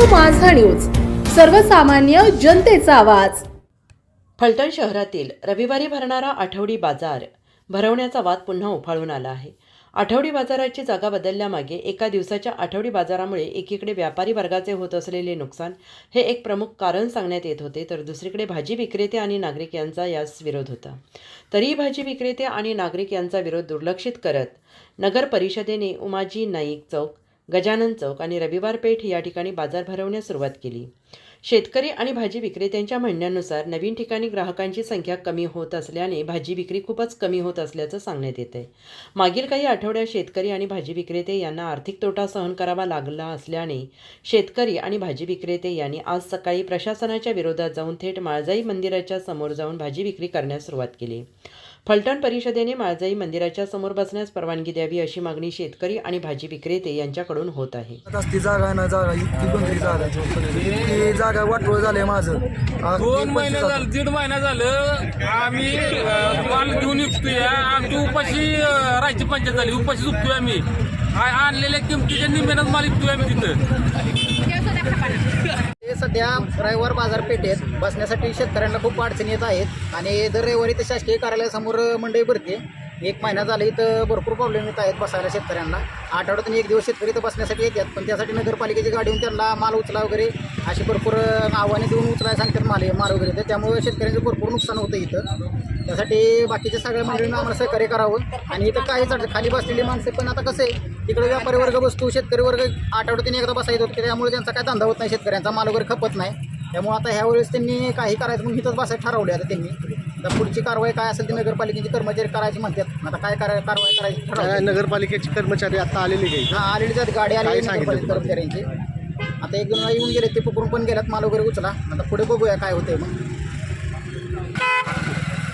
माझा न्यूज. सर्वसामान्य जनतेचा आवाज. फलटण शहरातील रविवारी भरणारा आठवडी बाजार भरवण्याचा वाद पुन्हा उफाळून आला आहे. आठवडी बाजाराची जागा बदलल्यामागे एका दिवसाच्या आठवडी बाजारामुळे एकीकडे व्यापारी वर्गाचे होत असलेले नुकसान हे एक प्रमुख कारण सांगण्यात येत होते तर दुसरीकडे भाजी विक्रेते आणि नागरिक यांचा यास विरोध होता. तरीही भाजी विक्रेते आणि नागरिक यांचा विरोध दुर्लक्षित करत नगर परिषदेने उमाजी नाईक चौक गजानन चौक आणि रविवार पेठ या ठिकाणी बाजार भरवण्यास सुरुवात केली. शेतकरी आणि भाजी विक्रेत्यांच्या म्हणण्यानुसार नवीन ठिकाणी ग्राहकांची संख्या कमी होत असल्याने भाजी विक्री खूपच कमी होत असल्याचं सांगण्यात येत आहे मागील काही आठवड्यात शेतकरी आणि भाजी विक्रेते यांना आर्थिक तोटा सहन करावा लागला असल्याने शेतकरी आणि भाजी विक्रेते यांनी आज सकाळी प्रशासनाच्या विरोधात जाऊन थेट माळजाई मंदिराच्या समोर जाऊन भाजी विक्री करण्यास सुरुवात केली. फलटण परिषदेने माळजाई मंदिराच्या समोर बसण्यास परवानगी द्यावी अशी मागणी शेतकरी आणि भाजी विक्रेते यांच्याकडून होत आहे. असती जागा ना जागा इतकी कोणतरी जागा इतकी जागा वाटोळ माझं. दोन ती महिने झालं दीड महिना झालं आम्ही माल घेऊन विकतोय आमची उपाशी राहायची पंचायत झाली उपाशी चुकतोय आम्ही. आ- आणलेल्या किमतीच्या निम्म्यानंच माल विकतोय आम्ही तिथं. ते सध्या रविवार बाजारपेठेत बसण्यासाठी शेतकऱ्यांना खूप अडचणी येत आहेत. आणि दर रविवारी ते शासकीय कार्यालयासमोर मंडई भरते. एक महिना झाला इथं भरपूर प्रॉब्लेम येत आहेत बसायला शेतकऱ्यांना. आठवड्यातून एक दिवस शेतकरी इथं बसण्यासाठी येतात पण त्यासाठी नगरपालिकेची गाडी येऊन त्यांना माल उचला वगैरे अशी भरपूर आव्हाने देऊन उचलाय सांगतात माल माल वगैरे. तर त्यामुळे शेतकऱ्यांचं भरपूर नुकसान होतं इथं. त्यासाठी बाकीच्या सगळ्या मंडळींना आम्हाला सहकार्य करावं. आणि इथं काहीच अडचण खाली बसलेली माणसं पण आता कसं आहे तिकडे व्यापारी वर्ग बसतो शेतकरी वर्ग आठवड्यातून एकदा बसायचं होतं त्यामुळे त्यांचा काय धंदा होत नाही शेतकऱ्यांचा माल वगैरे खपत नाही. त्यामुळे आता ह्या वेळेस त्यांनी काही करायचं म्हणून इथंच बसायला ठरवले आता त्यांनी. आता पुढची कारवाई काय असेल ती नगरपालिकेची कर्मचारी करायची म्हणतात. आता काय करा कारवाई करायची काय ठरवली नगरपालिकेचे कर्मचारी आता आलेले काही हा आलेली जात गाडी आली काय सांगितलं नगरपालिका कर्मचाऱ्यांची आता एक दोन वेळा येऊन गेले ते पकडून पण गेल्यात माल वगैरे उचला. आता पुढे बघूया काय होतंय मग.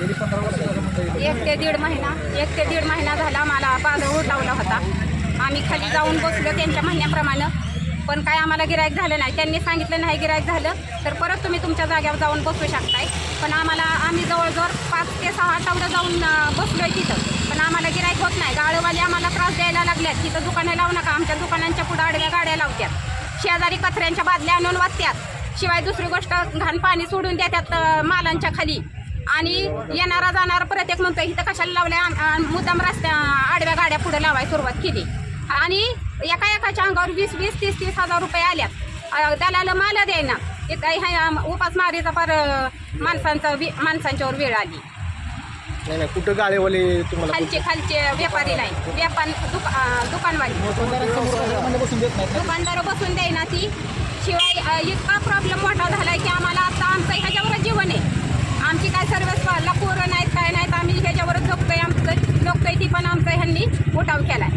गेली पंधरा एक ते दीड महिना एक ते दीड महिना झाला मला बाजार उठावला होता आम्ही खाली जाऊन बसलो त्यांच्या म्हणण्याप्रमाणे. पण काय आम्हाला गिरायक झालं नाही. त्यांनी सांगितलं नाही गिरायक झालं तर परत तुम्ही तुमच्या जाग्यावर जाऊन बसू शकताय. पण आम्हाला आम्ही जवळजवळ पाच ते सहा आठवडं जाऊन बसलो आहे तिथं. पण आम्हाला गिरायक होत नाही. गाळवाले आम्हाला त्रास द्यायला लागल्यात. तिथं दुकानं लावू नका. आमच्या दुकानांच्या पुढं आडव्या गाड्या लावत्यात. शेजारी कचऱ्यांच्या बादल्या आणून वाचत्यात. शिवाय दुसरी गोष्ट घाण पाणी सोडून देतात मालांच्या खाली. आणि येणारा जाणारा प्रत्येक म्हणतो इथं कशाला लावल्या? मुद्दाम रस्त्या आडव्या गाड्या पुढे लावायला सुरुवात केली. आणि एका एकाच्या अंगावर वीस वीस तीस तीस हजार रुपये आल्यात. दलाला माल द्यायना इथं ह्या उपासमारीचा फार माणसांचा माणसांच्यावर वेळ आली. नाही नाही कुठं गाळेवाले तुम्हाला खालचे खालचे व्यापारी नाही. व्यापार दुका दुकानवाली. दुकानदार बसून देईना ती. शिवाय इतका प्रॉब्लेम मोठा झालाय की आम्हाला आता आमचं ह्याच्यावरच जीवन आहे आमची काय सर्व्हिस ला पोरं नाहीत काय नाहीत आम्ही ह्याच्यावरच जगतोय आमचं जगतोय ती पण आमचं ह्यांनी उठाव केलाय